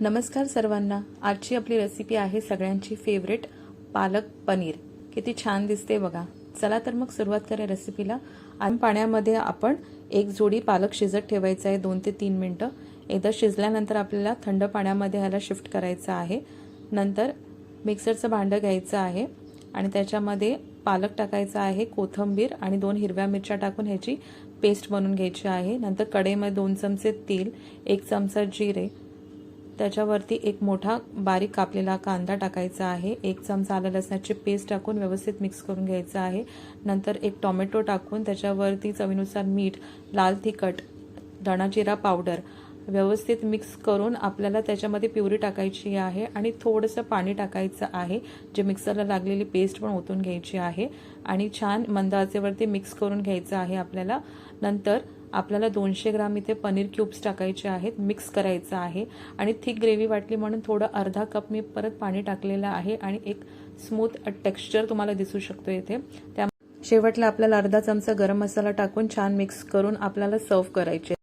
नमस्कार सर्वांना. आजची आपली रेसिपी आहे सगळ्यांची फेवरेट पालक पनीर. किती छान दिसते बघा. चला तर मग सुरुवात करा रेसिपीला आणि पाण्यामध्ये आपण एक जोडी पालक शिजत ठेवायचं आहे दोन ते तीन मिनटं. एकदा शिजल्यानंतर आपल्याला थंड पाण्यामध्ये ह्याला शिफ्ट करायचं आहे. नंतर मिक्सरचं भांडं घ्यायचं आहे आणि त्याच्यामध्ये पालक टाकायचा आहे कोथिंबीर आणि दोन हिरव्या मिरच्या टाकून ह्याची पेस्ट बनवून घ्यायची आहे. नंतर कढईमध्ये दोन चमचे तेल एक चमचा जिरे त्याच्यावरती एक मोठा बारीक कापलेला कांदा टाकायचा आहे. एक चमचा आलं लसणाची पेस्ट टाकून व्यवस्थित मिक्स करून घ्यायचं आहे. नंतर एक टोमॅटो टाकून त्याच्यावरती चवीनुसार मीठ लाल तिखट धणाजिरा पावडर व्यवस्थित मिक्स करून आपल्याला त्याच्यामध्ये प्युरी टाकायची आहे आणि थोडंसं पाणी टाकायचं आहे. जे मिक्सरला लागलेली पेस्ट पण ओतून घ्यायची आहे. आणि छान मंदाचेवरती मिक्स करून घ्यायचं आहे आपल्याला. नंतर आपल्याला दोनशे ग्राम इथे पनीर क्यूब्स टाकायचे आहेत मिक्स करायचं आहे. आणि थिक ग्रेव्ही वाटली म्हणून थोडं अर्धा कप मी परत पाणी टाकलेलं आहे आणि एक स्मूथ टेक्स्चर तुम्हाला दिसू शकतो इथे. त्या शेवटला आपल्याला अर्धा चमचा गरम मसाला टाकून छान मिक्स करून आपल्याला सर्व करायचे